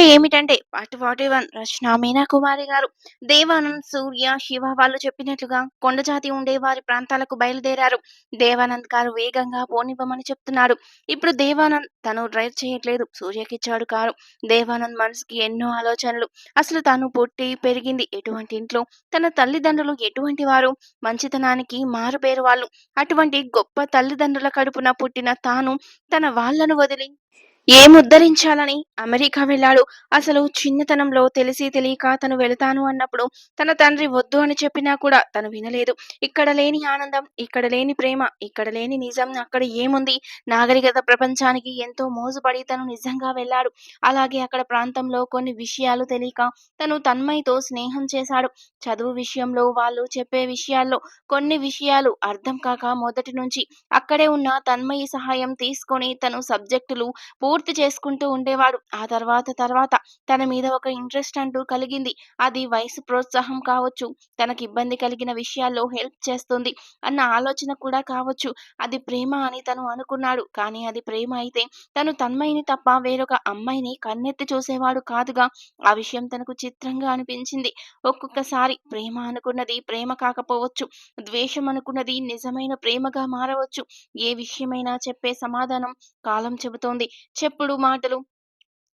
అంటే ఏమిటంటే పార్ట్ 41 రచన మీనా కుమారి గారు. దేవానంద్, సూర్య, శివ వాళ్ళు చెప్పినట్లుగా కొండజాతి ఉండే వారి ప్రాంతాలకు బయలుదేరారు. దేవానంద్ కారు వేగంగా పోనివ్వమని చెప్తున్నాడు. ఇప్పుడు దేవానంద్ తను డ్రైవ్ చేయట్లేదు. సూర్యకిచ్చాడు కారు. దేవానంద్ మనసుకి ఎన్నో ఆలోచనలు. అసలు తాను పుట్టి పెరిగింది ఎటువంటి ఇంట్లో? తన తల్లిదండ్రులు ఎటువంటి వారు? మంచితనానికి మారుపేరు వాళ్ళు. అటువంటి గొప్ప తల్లిదండ్రుల కడుపున పుట్టిన తాను తన వాళ్ళను వదిలి ఏముద్ధరించాలని అమెరికా వెళ్ళాడు. అసలు చిన్నతనంలో తెలిసి తెలియక తను వెళతాను అన్నప్పుడు తన తండ్రి వద్దు అని చెప్పినా కూడా తను వినలేదు. ఇక్కడ లేని ఆనందం, ఇక్కడ లేని ప్రేమ, ఇక్కడ లేని నిజం అక్కడ ఏముంది? నాగరికత ప్రపంచానికి ఎంతో మోజుపడి తను నిజంగా వెళ్ళాడు. అలాగే అక్కడ ప్రాంతంలో కొన్ని విషయాలు తెలియక తను తన్మయ్యతో స్నేహం చేశాడు. చదువు విషయంలో వాళ్ళు చెప్పే విషయాల్లో కొన్ని విషయాలు అర్థం కాక మొదటి నుంచి అక్కడే ఉన్న తన్మయి సహాయం తీసుకొని తను సబ్జెక్టులు పూర్తి చేసుకుంటూ ఉండేవాడు. ఆ తర్వాత తర్వాత తన మీద ఒక ఇంట్రెస్ట్ అంటూ కలిగింది. అది వయసు ప్రోత్సాహం కావచ్చు, తనకి ఇబ్బంది కలిగిన విషయాల్లో హెల్ప్ చేస్తుంది అన్న ఆలోచన కూడా కావచ్చు. అది ప్రేమ అని తను అనుకున్నాడు. కానీ అది ప్రేమ అయితే తను తన్మయిని తప్ప వేరొక అమ్మాయిని కన్నెత్తి చూసేవాడు కాదుగా! ఆ విషయం తనకు చిత్రంగా అనిపించింది. ఒక్కొక్కసారి ప్రేమ అనుకున్నది ప్రేమ కాకపోవచ్చు. ద్వేషం అనుకున్నది నిజమైన ప్రేమగా మారవచ్చు. ఏ విషయమైనా చెప్పే సమాధానం కాలం చెబుతోంది. చెప్పుడు మాటలు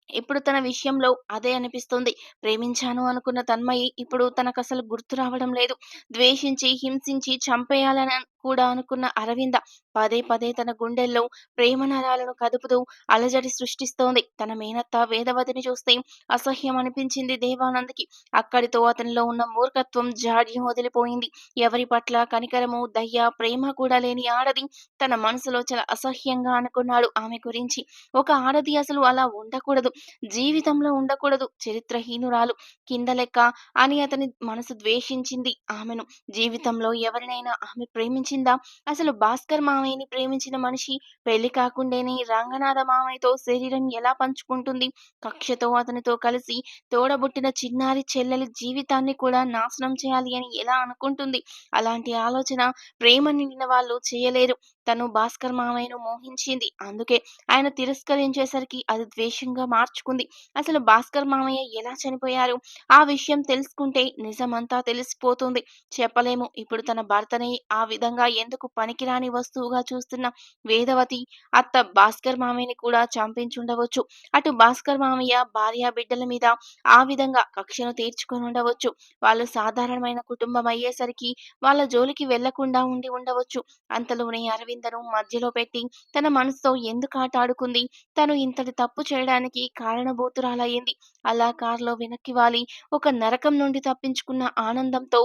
ఇప్పుడు తన విషయంలో అదే అనిపిస్తుంది ప్రేమించాను అనుకున్న తన్మయి ఇప్పుడు తనకు అసలు గుర్తు రావడం లేదు. ద్వేషించి, హింసించి చంపేయాలని కూడా అనుకున్న అరవింద పదే పదే తన గుండెల్లో ప్రేమ నరాలను కదుపుతూ అలజడి సృష్టిస్తోంది. తన మేనత్త వేదవతిని చూస్తే అసహ్యం అనిపించింది దేవానంద్‌కి. అక్కడితో అతనిలో ఉన్న మూర్ఖత్వం, జాడ్యం వదిలిపోయింది. ఎవరి పట్ల కనికరము, దయ్య ప్రేమ కూడా లేని ఆడది తన మనసులో చాలా అసహ్యంగా అనుకున్నాడు ఆమె గురించి. ఒక ఆడది అసలు అలా ఉండకూడదు. జీవితంలో ఉండకూడదు. చరిత్రహీనురాలు, కింద లెక్క అని అతని మనసు ద్వేషించింది ఆమెను. జీవితంలో ఎవరినైనా ఆమె ప్రేమించిందా? అసలు భాస్కర్ మామయ్యని ప్రేమించిన మనిషి పెళ్ళి కాకుండానే రంగనాథ మామయ్యతో శరీరం ఎలా పంచుకుంటుంది? కక్షతో అతనితో కలిసి తోడబుట్టిన చిన్నారి చెల్లెలి జీవితాన్ని కూడా నాశనం చేయాలి అని ఎలా అనుకుంటుంది? అలాంటి ఆలోచన ప్రేమ నిండిన వాళ్ళు చేయలేరు. తను భాస్కర్ మామయ్యను మోహించింది. అందుకే ఆయన తిరస్కరించేసరికి అది ద్వేషంగా మార్చుకుంది. అసలు భాస్కర్ మామయ్య ఎలా చనిపోయారు? ఆ విషయం తెలుసుకుంటే నిజమంతా తెలిసిపోతుంది. చెప్పలేము. ఇప్పుడు తన భర్తని ఆ విధంగా ఎందుకు పనికిరాని వస్తువుగా ఎదురుగా చూస్తున్న వేదవతి అత్త భాస్కర్ మామయ్యని కూడా చంపించుండవచ్చు. అటు భాస్కర్ మామయ్య భార్య బిడ్డల మీద ఆ విధంగా కక్షను తీర్చుకుని ఉండవచ్చు వాళ్ళు సాధారణమైన కుటుంబం అయ్యేసరికి వాళ్ళ జోలికి వెళ్ళకుండా ఉండి ఉండవచ్చు. అంతలోనే అరవిందను మధ్యలో పెట్టి తన మనసుతో ఎందుకు ఆటాడుకుంది? తను ఇంతటి తప్పు చేయడానికి కారణభూతురాలయ్యింది. అలా కారులో వెనక్కి వాలి ఒక నరకం నుండి తప్పించుకున్న ఆనందంతో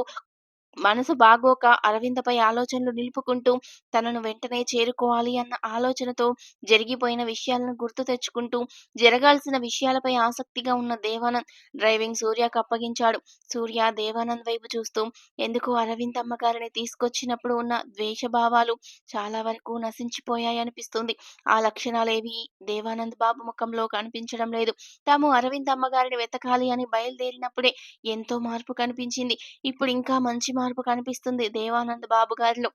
మనసు బాగోక అరవిందపై ఆలోచనలు నిలుపుకుంటూ తనను వెంటనే చేరుకోవాలి అన్న ఆలోచనతో జరిగిపోయిన విషయాలను గుర్తు తెచ్చుకుంటూ జరగాల్సిన విషయాలపై ఆసక్తిగా ఉన్న దేవానంద్ డ్రైవింగ్ సూర్యకు అప్పగించాడు. సూర్య దేవానంద్ వైపు చూస్తూ ఎందుకు అరవింద్ అమ్మగారిని తీసుకొచ్చినప్పుడు ఉన్న ద్వేషభావాలు చాలా వరకు నశించిపోయాయనిపిస్తుంది. ఆ లక్షణాలేవీ దేవానంద్ బాబు ముఖంలో కనిపించడం లేదు. తాము అరవింద్ అమ్మగారిని వెతకాలి అని బయలుదేరినప్పుడే ఎంతో మార్పు కనిపించింది. ఇప్పుడు ఇంకా మంచి మార్పు కనిపిస్తుంది దేవానంద్ బాబు గారిలో.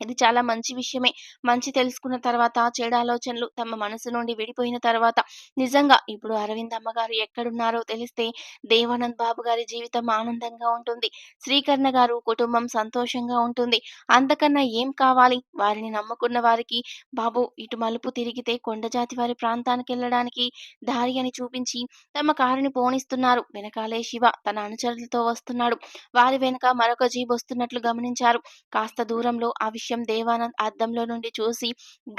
ఇది చాలా మంచి విషయమే. మంచి తెలుసుకున్న తర్వాత చెడు ఆలోచనలు తమ మనసు నుండి విడిపోయిన తర్వాత నిజంగా ఇప్పుడు అరవింద్ అమ్మగారు ఎక్కడున్నారో తెలిస్తే దేవానంద్ బాబు గారి జీవితం ఆనందంగా ఉంటుంది. శ్రీకర్ణ గారు కుటుంబం సంతోషంగా ఉంటుంది. అంతకన్నా ఏం కావాలి? వారిని నమ్ముకున్న వారికి బాబు ఇటు మలుపు తిరిగితే కొండజాతి వారి ప్రాంతానికి వెళ్ళడానికి దారి అని చూపించి తమ కారుని పోనిస్తున్నారు. వెనకాలే శివ తన అనుచరులతో వస్తున్నాడు. వారి వెనక మరొక జీబు వస్తున్నట్లు గమనించారు. కాస్త దూరంలో ఆ విషయం దేవానంద్ అద్దంలో నుండి చూసి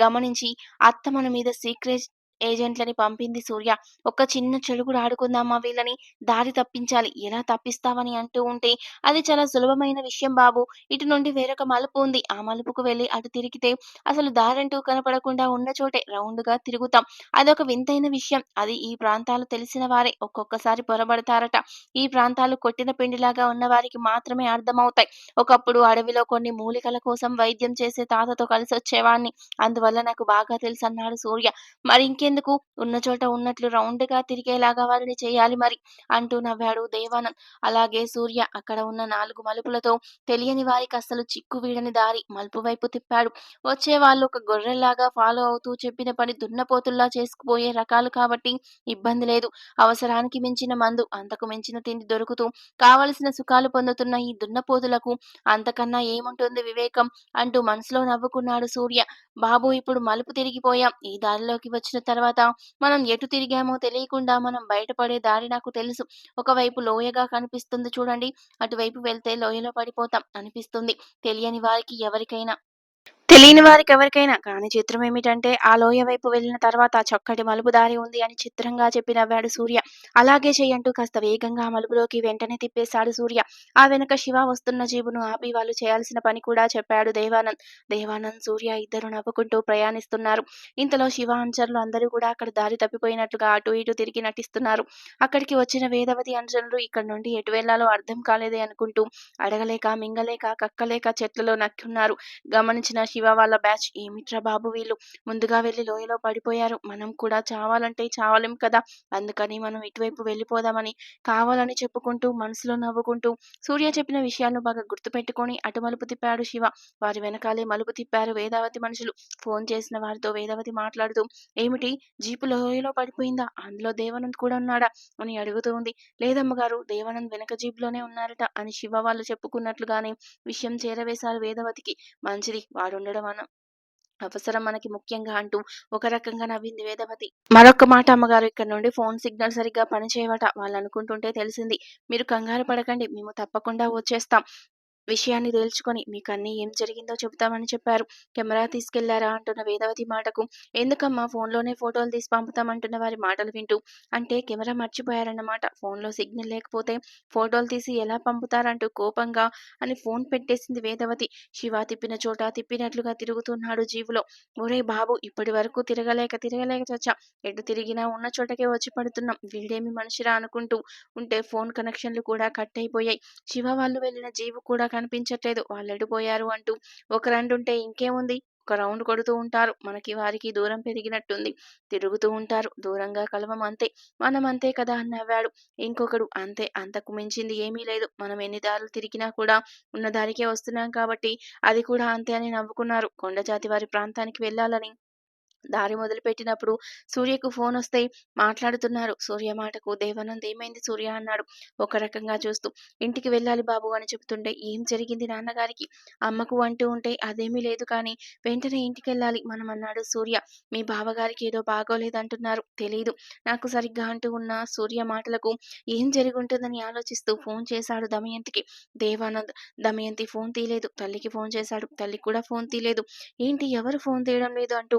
గమనించి అత్త మన మీద సీక్రెట్ ఏజెంట్లని పంపింది సూర్య. ఒక్క చిన్న చెడుగుడు ఆడుకుందామా వీళ్ళని? దారి తప్పించాలి. ఎలా తప్పిస్తావని అంటూ ఉంటే అది చాలా సులభమైన విషయం బాబు ఇటు నుండి వేరొక మలుపు ఉంది. ఆ మలుపుకు వెళ్ళి అటు తిరిగితే అసలు దారంటూ కనపడకుండా ఉన్న చోటే రౌండ్గా తిరుగుతాం. అదొక వింతైన విషయం. అది ఈ ప్రాంతాలు తెలిసిన వారే ఒక్కొక్కసారి పొరబడతారట. ఈ ప్రాంతాలు కొట్టిన పిండిలాగా ఉన్నవారికి మాత్రమే అర్థమవుతాయి. ఒకప్పుడు అడవిలో కొన్ని మూలికల కోసం వైద్యం చేసే తాతతో కలిసి వచ్చేవాడిని అందువల్ల నాకు బాగా తెలుసన్నాడు సూర్య. మరి ఇంకే ఇంకెందుకు ఉన్న చోట ఉన్నట్లు రౌండ్గా తిరిగేలాగా వారిని చేయాలి మరి అంటూ నవ్వాడు దేవానంద్. అలాగే సూర్య అక్కడ ఉన్న నాలుగు మలుపులతో తెలియని వారికి అస్సలు చిక్కు వీడని దారి మలుపు వైపు తిప్పాడు. వచ్చే వాళ్ళు ఒక గొర్రెల్లాగా ఫాలో అవుతూ చెప్పిన పని దున్నపోతుల్లా చేసుకుపోయే రకాలు కాబట్టి ఇబ్బంది లేదు. అవసరానికి మించిన మందు, అంతకు మించిన తిండి దొరుకుతూ కావలసిన సుఖాలు పొందుతున్న ఈ దున్నపోతులకు అంతకన్నా ఏముంటుంది వివేకం అంటూ మనసులో నవ్వుకున్నాడు సూర్య. బాబు ఇప్పుడు మలుపు తిరిగిపోయాం. ఈ దారిలోకి వచ్చిన తర్వాత తర్వాత మనం ఎటు తిరిగామో తెలియకుండా మనం బయటపడే దారి నాకు తెలుసు. ఒకవైపు లోయగా కనిపిస్తుంది చూడండి. అటువైపు వెళ్తే లోయలో పడిపోతాం అనిపిస్తుంది. తెలియని వారికి ఎవరికైనా. తెలియని వారికి ఎవరికైనా కాని కానీ చిత్రమేమిటంటే ఆ లోయ వైపు వెళ్ళిన తర్వాత చక్కటి మలుపు దారి ఉంది అని చిత్రంగా చెప్పి నవ్వాడు సూర్య. అలాగే చెయ్యంటూ కాస్త వేగంగా ఆ మలుపులోకి వెంటనే తిప్పేశాడు సూర్య. ఆ వెనక శివ వస్తున్న జీబును ఆపి వాళ్ళు చేయాల్సిన పని కూడా చెప్పాడు దేవానంద్. దేవానంద్, సూర్య ఇద్దరు నవ్వుకుంటూ ప్రయాణిస్తున్నారు. ఇంతలో శివ అనుచరులు అందరూ కూడా అక్కడ దారి తప్పిపోయినట్లుగా అటు ఇటు తిరిగి నటిస్తున్నారు. అక్కడికి వచ్చిన వేదవతి అనుచరులు ఇక్కడ నుండి ఎటు వెళ్ళాలో అర్థం కాలేదే అనుకుంటూ అడగలేక, మింగలేక, కక్కలేక చెట్లలో నక్కున్నారు. గమనించిన శివ శివ వాళ్ళ బ్యాచ్ ఏమిట్రా బాబు వీళ్ళు ముందుగా వెళ్ళి లోయలో పడిపోయారు. మనం కూడా చావాలంటే చావలేం కదా! అందుకని మనం ఇటువైపు వెళ్ళిపోదామని కావాలని చెప్పుకుంటూ మనసులో నవ్వుకుంటూ సూర్య చెప్పిన విషయాలను బాగా గుర్తుపెట్టుకొని అటు మలుపు తిప్పాడు శివ. వారి వెనకాలే మలుపు తిప్పారు వేదావతి మనుషులు. ఫోన్ చేసిన వారితో వేదావతి మాట్లాడుతూ ఏమిటి జీపు లోయలో పడిపోయిందా? అందులో దేవానంద్ కూడా ఉన్నాడా? అని అడుగుతూ ఉంది. లేదమ్మగారు దేవానంద్ వెనక జీపులోనే ఉన్నారట అని శివ వాళ్ళు చెప్పుకున్నట్లుగానే విషయం చేరవేశారు వేదవతికి. మంచిది ఉండడం అన అవసరం మనకి ముఖ్యంగా అంటూ ఒక రకంగా నవ్వింది వేదవతి. మరొక మాట అమ్మగారు ఇక్కడ నుండి ఫోన్ సిగ్నల్ సరిగ్గా పనిచేయవట. వాళ్ళనుకుంటుంటే తెలిసింది. మీరు కంగారు పడకండి. మేము తప్పకుండా వచ్చేస్తాం. విషయాన్ని తేల్చుకొని మీకు అన్నీ ఏం జరిగిందో చెబుతామని చెప్పారు. కెమెరా తీసుకెళ్ళారా అంటున్న వేదవతి మాటకు ఎందుకమ్మా ఫోన్‌లోనే ఫోటోలు తీసి పంపుతామంటున్న వారి మాటలు వింటూ అంటే కెమెరా మర్చిపోయారన్నమాట. ఫోన్‌లో సిగ్నల్ లేకపోతే ఫోటోలు తీసి ఎలా పంపుతారంటూ కోపంగా అని ఫోన్ పెట్టేసింది వేదవతి. శివ తిప్పిన చోట తిప్పినట్లుగా తిరుగుతున్నాడు జీవులో ఒరే బాబు ఇప్పటి వరకు తిరగలేక తిరగలేక చచ్చా ఎటు తిరిగినా ఉన్న చోటకే వచ్చి పడుతున్నాం. వీడేమి మనిషిరా అనుకుంటూ ఉంటే ఫోన్ కనెక్షన్లు కూడా కట్ అయిపోయాయి. శివ వాళ్ళు వెళ్ళిన జీవు కూడా కనిపించట్లేదు. వాళ్ళెడిపోయారు అంటూ ఒక ఒకరంటుంటే ఇంకేముంది ఒక రౌండ్ కొడుతూ ఉంటారు. మనకి వారికి దూరం పెరిగినట్టుంది. తిరుగుతూ ఉంటారు. దూరంగా కలవం అంతే. మనం అంతే కదా అని నవ్వాడు. ఇంకొకడు అంతే అంతకు మించింది ఏమీ లేదు. మనం ఎన్ని దారులు తిరిగినా కూడా ఉన్న దారికే వస్తున్నాం కాబట్టి అది కూడా అంతే అని నవ్వుకున్నారు. కొండజాతి వారి ప్రాంతానికి వెళ్ళాలని దారి మొదలుపెట్టినప్పుడు సూర్యకు ఫోన్ వస్తే మాట్లాడుతున్నారు. సూర్య మాటకు దేవానంద్ ఏమైంది సూర్య అన్నాడు ఒక రకంగా చూస్తూ. ఇంటికి వెళ్ళాలి బాబు అని చెబుతుంటే ఏం జరిగింది నాన్నగారికి? అమ్మకు అంటూ ఉంటే అదేమీ లేదు కానీ వెంటనే ఇంటికి వెళ్ళాలి మనం అన్నాడు సూర్య. మీ బావగారికి ఏదో బాగోలేదంటున్నారు. తెలియదు నాకు సరిగ్గా అంటూ ఉన్న సూర్య మాటలకు ఏం జరిగుంటుందని ఆలోచిస్తూ ఫోన్ చేశాడు దమయంతికి. దేవానంద్ దమయంతి ఫోన్ తీయలేదు. తల్లికి ఫోన్ చేశాడు. తల్లికి కూడా ఫోన్ తీయలేదు. ఏంటి ఎవరు ఫోన్ తీయడం లేదు అంటూ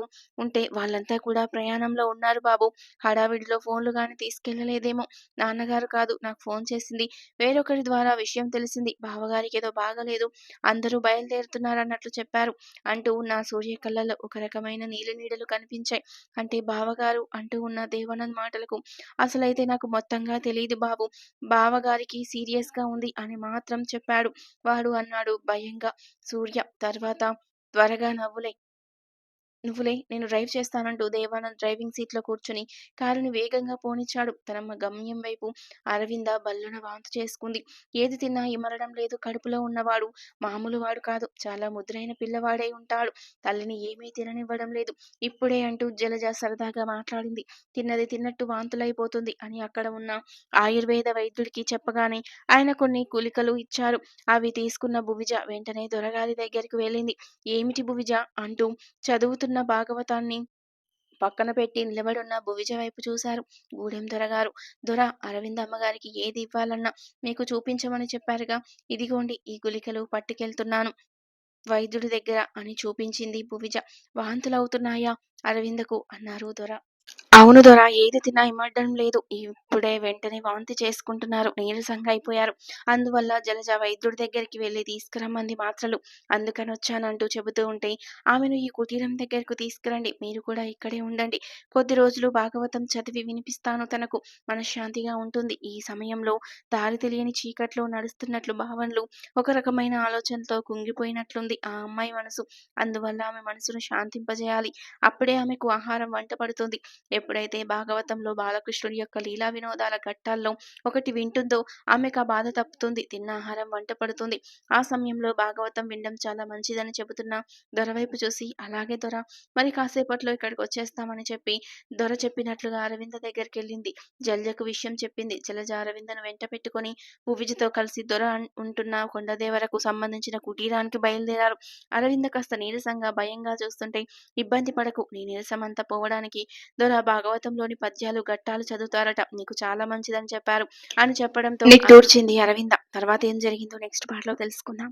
అంటే వాళ్ళంతా కూడా ప్రయాణంలో ఉన్నారు బాబు హడావిడిలో ఫోన్లు కానీ తీసుకెళ్ళలేదేమో నాన్నగారు కాదు నాకు ఫోన్ చేసింది. వేరొకరి ద్వారా విషయం తెలిసింది. బావగారికేదో బాగలేదు అందరూ బయలుదేరుతున్నారన్నట్లు చెప్పారు అంటూ ఉన్న సూర్య కళ్ళలో ఒక రకమైన నీలి నీడలు కనిపించాయి. అంటే బావగారు అంటూ ఉన్న దేవానంద్ మాటలకు అసలైతే నాకు మొత్తంగా తెలియదు బాబు బావగారికి సీరియస్‌గా ఉంది అని మాత్రం చెప్పాడు వాడు అన్నాడు భయంగా సూర్య. తర్వాత త్వరగా నవ్వులే నువ్వులే నేను డ్రైవ్ చేస్తానంటూ దేవానంద్ డ్రైవింగ్ సీట్లో కూర్చుని కారుని వేగంగా పోనిచ్చాడు. తన గమ్యం వైపు అరవింద బల్లున వాంతు చేసుకుంది. ఏది తిన్నా ఇమరడం లేదు. కడుపులో ఉన్నవాడు మామూలు వాడు కాదు. చాలా ముద్రైన పిల్లవాడై ఉంటాడు. తల్లిని ఏమీ తిననివ్వడం లేదు. ఇప్పుడే అంటూ జలజ సరదాగా మాట్లాడింది. తిన్నది తిన్నట్టు వాంతులైపోతుంది అని అక్కడ ఉన్న ఆయుర్వేద వైద్యుడికి చెప్పగానే ఆయన కొన్ని కులికలు ఇచ్చారు. అవి తీసుకున్న భువిజ వెంటనే దొరగారి దగ్గరికి వెళ్ళింది. ఏమిటి భువిజ అంటూ చదువుతున్న భాగవతాన్ని పక్కన పెట్టి నిలబడున్న భువిజ వైపు చూశారు గూడెం దొరగారు. దొర అరవింద్ అమ్మగారికి ఏది ఇవ్వాలన్నా మీకు చూపించమని చెప్పారుగా. ఇదిగోండి ఈ గుళికలు పట్టుకెళ్తున్నాను వైద్యుడి దగ్గర అని చూపించింది భువిజ. వాంతులవుతున్నాయా అరవిందకు అన్నారు దొర. అవును దొర ఏది తినా ఇమడడం లేదు. ఇప్పుడే వెంటనే వాంతి చేసుకుంటున్నారు. నీరసంగా అయిపోయారు. అందువల్ల జలజ వైద్యుడి దగ్గరికి వెళ్ళి తీసుకురమ్మంది మాత్రలు. అందుకని వచ్చానంటూ చెబుతూ ఉంటే ఆమెను ఈ కుటీరం దగ్గరకు తీసుకురండి. మీరు కూడా ఇక్కడే ఉండండి. కొద్ది రోజులు భాగవతం చదివి వినిపిస్తాను తనకు. మనశ్శాంతిగా ఉంటుంది. ఈ సమయంలో దారి తెలియని చీకట్లో నడుస్తున్నట్లు భావనలు ఒక రకమైన ఆలోచనతో కుంగిపోయినట్లుంది ఆ అమ్మాయి మనసు. అందువల్ల ఆమె మనసును శాంతింపజేయాలి. అప్పుడే ఆమెకు ఆహారం వంట పడుతుంది. ఎప్పుడైతే భాగవతంలో బాలకృష్ణుడి యొక్క లీలా వినోదాల ఘట్టాల్లో ఒకటి వింటుందో ఆమెకు ఆ బాధ తప్పుతుంది తిన్న ఆహారం వంట పడుతుంది. ఆ సమయంలో భాగవతం వినడం చాలా మంచిదని చెబుతున్న దొర వైపు చూసి అలాగే దొర మరి కాసేపట్లో ఇక్కడికి వచ్చేస్తామని చెప్పి దొర చెప్పినట్లుగా అరవింద దగ్గరికి వెళ్ళింది జల్జకు విషయం చెప్పింది. జలజ అరవిందను వెంట పెట్టుకొని భువిజతో కలిసి దొర ఉంటున్న కొండదేవరకు సంబంధించిన కుటీరానికి బయలుదేరారు. అరవింద కాస్త నీరసంగా భయంగా చూస్తుంటే ఇబ్బంది పడకు నీ నీరసం అంతా పోవడానికి దొర భాగవతంలోని పద్యాలు ఘట్టాలు చదువుతారట. నీకు చాలా మంచిదని చెప్పారు అని చెప్పడంతో నిట్టూర్చింది అరవింద. తర్వాత ఏం జరిగిందో నెక్స్ట్ పార్ట్లో తెలుసుకుందాం.